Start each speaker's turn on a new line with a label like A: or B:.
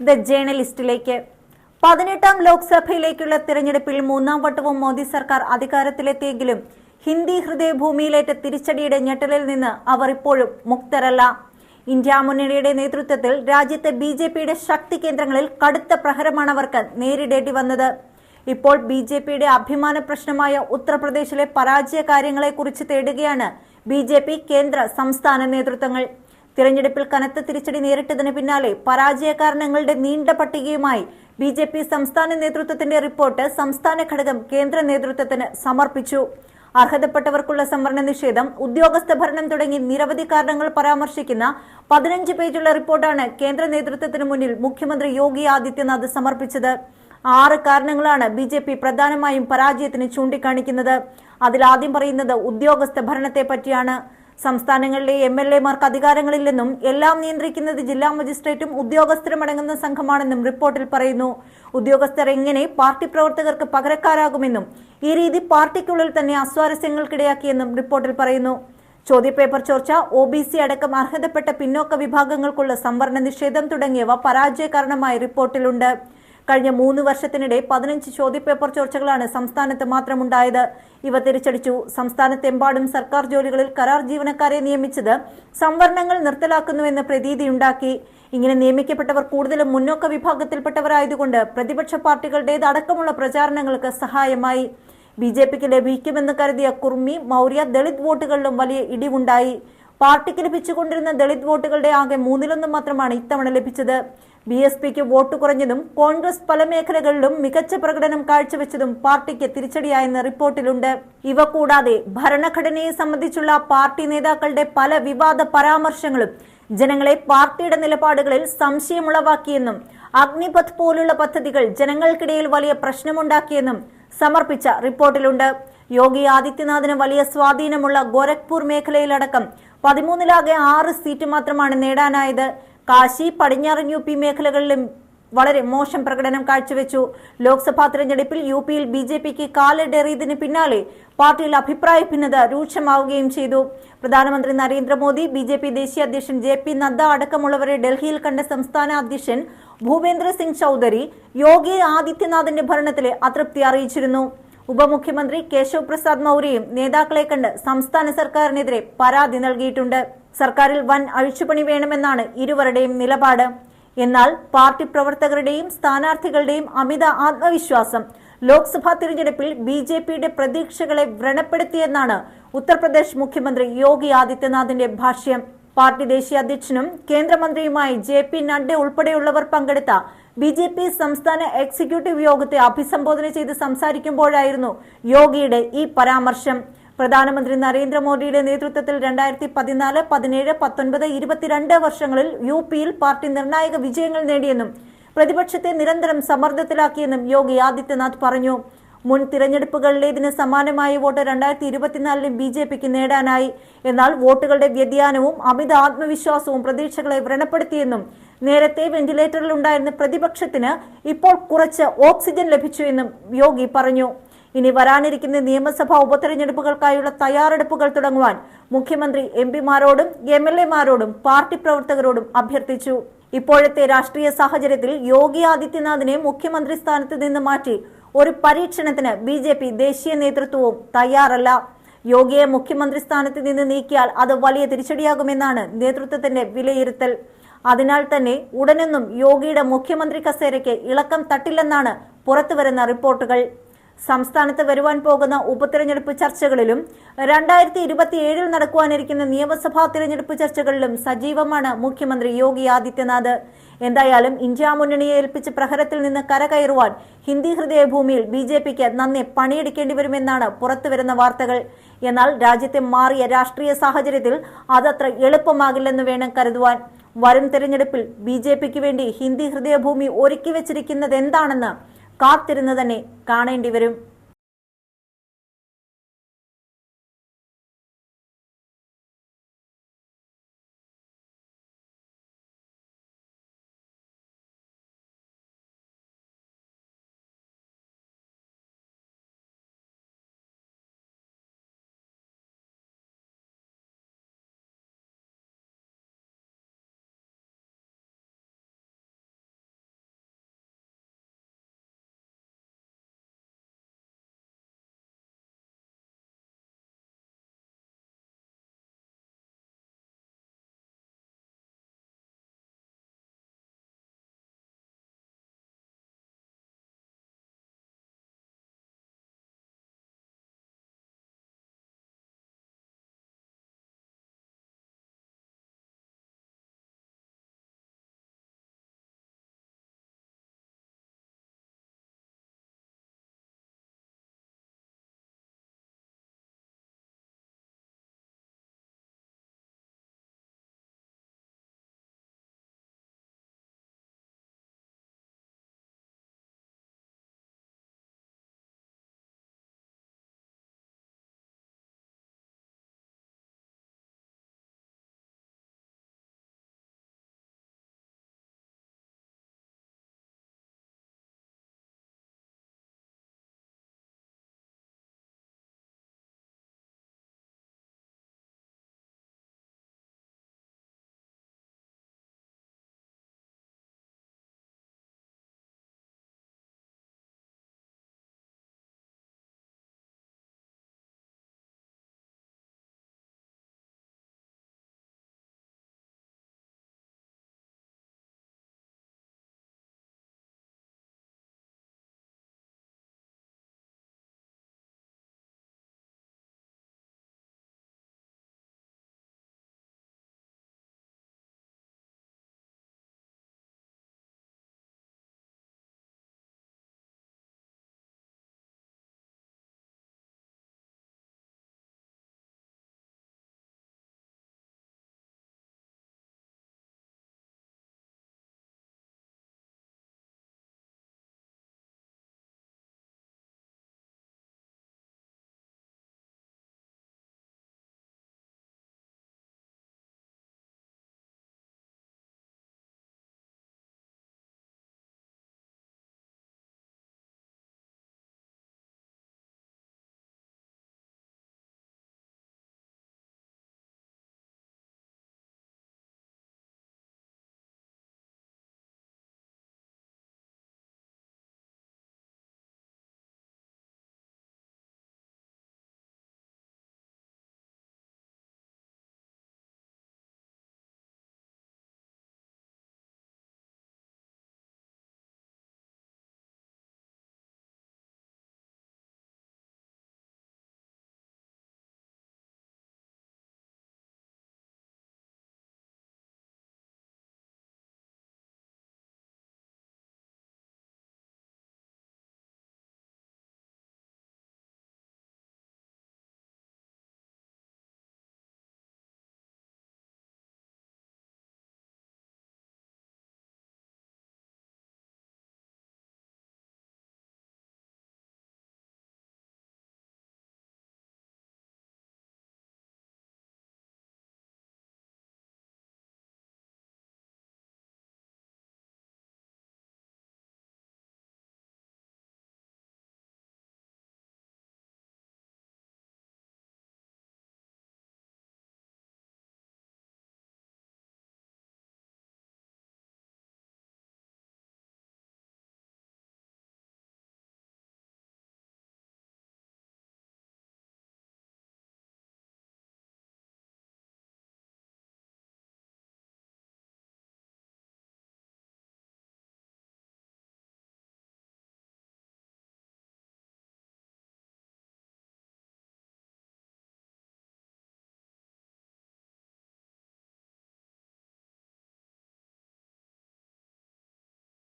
A: The ജേണലിസ്റ്റിലേക്ക്. പതിനെട്ടാം ലോക്സഭയിലേക്കുള്ള തിരഞ്ഞെടുപ്പിൽ മൂന്നാം വട്ടവും മോദി സർക്കാർ അധികാരത്തിലെത്തിയെങ്കിലും ഹിന്ദി ഹൃദയഭൂമിയിലേറ്റ തിരിച്ചടിയുടെ ഞെട്ടലിൽ നിന്ന് അവർ ഇപ്പോഴും മുക്തരല്ല. ഇന്ത്യ മുന്നണിയുടെ നേതൃത്വത്തിൽ രാജ്യത്തെ ബി ജെ പിയുടെ ശക്തി കേന്ദ്രങ്ങളിൽ കടുത്ത പ്രഹരമാണ് അവർക്ക് നേരിടേണ്ടി വന്നത്. ഇപ്പോൾ ബി ജെ പിയുടെ അഭിമാന പ്രശ്നമായ ഉത്തർപ്രദേശിലെ പരാജയ കാര്യങ്ങളെക്കുറിച്ച് തേടുകയാണ് ബി ജെ പി കേന്ദ്ര സംസ്ഥാന നേതൃത്വങ്ങൾ. തിരഞ്ഞെടുപ്പിൽ കനത്ത തിരിച്ചടി നേരിട്ടതിന് പിന്നാലെ പരാജയ കാരണങ്ങളുടെ നീണ്ട പട്ടികയുമായി ബി ജെ പി സംസ്ഥാന നേതൃത്വത്തിന്റെ റിപ്പോർട്ട് സംസ്ഥാന ഘടകം കേന്ദ്ര നേതൃത്വത്തിന് സമർപ്പിച്ചു. അർഹതപ്പെട്ടവർക്കുള്ള സംവരണ നിഷേധം ഉദ്യോഗസ്ഥ ഭരണം തുടങ്ങി നിരവധി കാരണങ്ങൾ പരാമർശിക്കുന്ന പതിനഞ്ച് പേജുള്ള റിപ്പോർട്ടാണ് കേന്ദ്ര നേതൃത്വത്തിന് മുന്നിൽ മുഖ്യമന്ത്രി യോഗി ആദിത്യനാഥ് സമർപ്പിച്ചത്. ആറ് കാരണങ്ങളാണ് ബി ജെ പി പ്രധാനമായും പരാജയത്തിന് ചൂണ്ടിക്കാണിക്കുന്നത്. അതിലാദ്യം പറയുന്നത് ഉദ്യോഗസ്ഥ ഭരണത്തെ പറ്റിയാണ്. സംസ്ഥാനങ്ങളിലെ എം എൽ എമാർക്ക് അധികാരങ്ങളില്ലെന്നും എല്ലാം നിയന്ത്രിക്കുന്നത് ജില്ലാ മജിസ്ട്രേറ്റും ഉദ്യോഗസ്ഥരും അടങ്ങുന്ന സംഘമാണെന്നും റിപ്പോർട്ടിൽ പറയുന്നു. ഉദ്യോഗസ്ഥർ എങ്ങനെ പാർട്ടി പ്രവർത്തകർക്ക് പകരക്കാരാകുമെന്നും ഈ രീതി പാർട്ടിക്കുള്ളിൽ തന്നെ അസ്വാരസ്യങ്ങൾക്കിടയാക്കിയെന്നും റിപ്പോർട്ടിൽ പറയുന്നു. ചോദ്യപേപ്പർ ചോർച്ച ഒ ബി സി അടക്കം അർഹതപ്പെട്ട പിന്നോക്ക വിഭാഗങ്ങൾക്കുള്ള സംവരണ നിഷേധം തുടങ്ങിയവ പരാജയ കാരണമായി റിപ്പോർട്ടിലുണ്ട്. കഴിഞ്ഞ മൂന്ന് വർഷത്തിനിടെ പതിനഞ്ച് ചോദ്യപേപ്പർ ചോർച്ചകളാണ് സംസ്ഥാനത്ത് മാത്രമുണ്ടായത്. ഇവ തിരിച്ചടിച്ചു. സംസ്ഥാനത്തെമ്പാടും സർക്കാർ ജോലികളിൽ കരാർ ജീവനക്കാരെ നിയമിച്ചത് സംവരണങ്ങൾ നിർത്തലാക്കുന്നുവെന്ന് പ്രതീതിയുണ്ടാക്കി. ഇങ്ങനെ നിയമിക്കപ്പെട്ടവർ കൂടുതലും മുന്നോക്ക വിഭാഗത്തിൽപ്പെട്ടവരായതുകൊണ്ട് പ്രതിപക്ഷ പാർട്ടികളുടേത് അടക്കമുള്ള പ്രചാരണങ്ങൾക്ക് സഹായമായി. ബി ജെ പിക്ക് ലഭിക്കുമെന്ന് കരുതിയ കുർമി മൗര്യ ദളിത് വോട്ടുകളിലും വലിയ ഇടിവുണ്ടായി. പാർട്ടിക്ക് ലഭിച്ചുകൊണ്ടിരുന്ന ദളിത് വോട്ടുകളുടെ ആകെ മൂന്നിലൊന്നും മാത്രമാണ് ഇത്തവണ ലഭിച്ചത്. ബി എസ് പിക്ക് വോട്ട് കുറഞ്ഞതും കോൺഗ്രസ് പല മേഖലകളിലും മികച്ച പ്രകടനം കാഴ്ചവെച്ചതും പാർട്ടിക്ക് തിരിച്ചടിയായെന്ന് റിപ്പോർട്ടിലുണ്ട്. ഇവ കൂടാതെ ഭരണഘടനയെ സംബന്ധിച്ചുള്ള പാർട്ടി നേതാക്കളുടെ പല വിവാദ പരാമർശങ്ങളും ജനങ്ങളെ പാർട്ടിയുടെ നിലപാടുകളിൽ സംശയമുളവാക്കിയെന്നും അഗ്നിപഥ് പോലുള്ള പദ്ധതികൾ ജനങ്ങൾക്കിടയിൽ വലിയ പ്രശ്നമുണ്ടാക്കിയെന്നും സമർപ്പിച്ച റിപ്പോർട്ടിലുണ്ട്. യോഗി ആദിത്യനാഥിന് വലിയ സ്വാധീനമുള്ള ഗോരഖ്പൂർ മേഖലയിലടക്കം പതിമൂന്നിലാകെ ആറ് സീറ്റ് മാത്രമാണ് നേടാനായത്. കാശി പടിഞ്ഞാറൻ യു പി മേഖലകളിലും വളരെ മോശം പ്രകടനം കാഴ്ചവെച്ചു. ലോക്സഭാ തെരഞ്ഞെടുപ്പിൽ യു പിയിൽ ബി ജെ പിക്ക് കാലിടേറിയതിന് പിന്നാലെ പാർട്ടിയിൽ അഭിപ്രായ ഭിന്നത രൂക്ഷമാവുകയും ചെയ്തു. പ്രധാനമന്ത്രി നരേന്ദ്രമോദി ബി ജെ പി ദേശീയ അധ്യക്ഷൻ ജെ പി നദ്ദ അടക്കമുള്ളവരെ ഡൽഹിയിൽ കണ്ട സംസ്ഥാന അധ്യക്ഷൻ ഭൂപേന്ദ്ര സിംഗ് ചൌധരി യോഗി ആദിത്യനാഥിന്റെ ഭരണത്തിലെ അതൃപ്തി അറിയിച്ചിരുന്നു. ഉപമുഖ്യമന്ത്രി കേശവ് പ്രസാദ് മൌര്യയും നേതാക്കളെ കണ്ട് സംസ്ഥാന സർക്കാരിനെതിരെ പരാതി നൽകിയിട്ടുണ്ട്. സർക്കാരിൽ വൻ അഴിച്ചുപണി വേണമെന്നാണ് ഇരുവരുടെയും നിലപാട്. എന്നാൽ പാർട്ടി പ്രവർത്തകരുടെയും സ്ഥാനാർത്ഥികളുടെയും അമിത ആത്മവിശ്വാസം ലോക്സഭാ തിരഞ്ഞെടുപ്പിൽ ബി ജെ പിയുടെ പ്രതീക്ഷകളെ വ്രണപ്പെടുത്തിയെന്നാണ് ഉത്തർപ്രദേശ് മുഖ്യമന്ത്രി യോഗി ആദിത്യനാഥിന്റെ ഭാഷ്യം. പാർട്ടി ദേശീയ അധ്യക്ഷനും കേന്ദ്രമന്ത്രിയുമായി ജെ പി നഡ്ഡ ഉൾപ്പെടെയുള്ളവർ പങ്കെടുത്ത ബി ജെ പി സംസ്ഥാന എക്സിക്യൂട്ടീവ് യോഗത്തെ അഭിസംബോധന ചെയ്ത് സംസാരിക്കുമ്പോഴായിരുന്നു യോഗിയുടെ ഈ പരാമർശം. പ്രധാനമന്ത്രി നരേന്ദ്രമോദിയുടെ നേതൃത്വത്തിൽ രണ്ടായിരത്തി പതിനാല് പതിനേഴ് പത്തൊൻപത് ഇരുപത്തിരണ്ട് വർഷങ്ങളിൽ യു പിയിൽ പാർട്ടി നിർണായക വിജയങ്ങൾ നേടിയെന്നും പ്രതിപക്ഷത്തെ നിരന്തരം സമ്മർദ്ദത്തിലാക്കിയെന്നും യോഗി ആദിത്യനാഥ് പറഞ്ഞു. മുൻ തിരഞ്ഞെടുപ്പുകളിലേതിന് സമാനമായ വോട്ട് രണ്ടായിരത്തി ഇരുപത്തിനാലിലും ബി ജെ പിക്ക് നേടാനായി. എന്നാൽ വോട്ടുകളുടെ വ്യതിയാനവും അമിത ആത്മവിശ്വാസവും പ്രതീക്ഷകളെ വ്രണപ്പെടുത്തിയെന്നും നേരത്തെ വെന്റിലേറ്ററിൽ ഉണ്ടായിരുന്ന പ്രതിപക്ഷത്തിന് ഇപ്പോൾ കുറച്ച് ഓക്സിജൻ ലഭിച്ചു എന്നും യോഗി പറഞ്ഞു. ഇനി വരാനിരിക്കുന്ന നിയമസഭാ ഉപതെരഞ്ഞെടുപ്പുകൾക്കായുള്ള തയ്യാറെടുപ്പുകൾ തുടങ്ങുവാൻ മുഖ്യമന്ത്രി എം പിമാരോടും എം എൽ എമാരോടും പാർട്ടി പ്രവർത്തകരോടും അഭ്യർത്ഥിച്ചു. ഇപ്പോഴത്തെ രാഷ്ട്രീയ സാഹചര്യത്തിൽ യോഗി ആദിത്യനാഥിനെ മുഖ്യമന്ത്രി സ്ഥാനത്ത് നിന്ന് മാറ്റി ഒരു പരീക്ഷണത്തിന് ബി ജെ പി ദേശീയ നേതൃത്വവും തയ്യാറല്ല. യോഗിയെ മുഖ്യമന്ത്രി സ്ഥാനത്ത് നിന്ന് നീക്കിയാൽ അത് വലിയ തിരിച്ചടിയാകുമെന്നാണ് നേതൃത്വത്തിന്റെ വിലയിരുത്തൽ. അതിനാൽ തന്നെ ഉടനൊന്നും യോഗിയുടെ മുഖ്യമന്ത്രി കസേരയ്ക്ക് ഇളക്കം തട്ടില്ലെന്നാണ് പുറത്തുവരുന്ന റിപ്പോർട്ടുകൾ. സംസ്ഥാനത്ത് വരുവാൻ പോകുന്ന ഉപതെരഞ്ഞെടുപ്പ് ചർച്ചകളിലും രണ്ടായിരത്തി ഇരുപത്തിയേഴിൽ നടക്കുവാനിരിക്കുന്ന നിയമസഭാ തിരഞ്ഞെടുപ്പ് ചർച്ചകളിലും സജീവമാണ് മുഖ്യമന്ത്രി യോഗി ആദിത്യനാഥ്. എന്തായാലും ഇന്ത്യ മുന്നണിയെ ഏൽപ്പിച്ച പ്രഹരത്തിൽ നിന്ന് കരകയറുവാൻ ഹിന്ദി ഹൃദയഭൂമിയിൽ ബി ജെ പിക്ക് നന്നെ പണിയെടുക്കേണ്ടി വരുമെന്നാണ് പുറത്തുവരുന്ന വാർത്തകൾ. എന്നാൽ രാജ്യത്തെ മാറിയ രാഷ്ട്രീയ സാഹചര്യത്തിൽ അതത്ര എളുപ്പമാകില്ലെന്ന് വേണം കരുതുവാൻ. വരും തെരഞ്ഞെടുപ്പിൽ ബി ജെ പിക്ക് വേണ്ടി ഹിന്ദി ഹൃദയഭൂമി ഒരുക്കി വെച്ചിരിക്കുന്നത് എന്താണെന്ന് കാത്തിരുന്ന് തന്നെ കാണേണ്ടി വരും.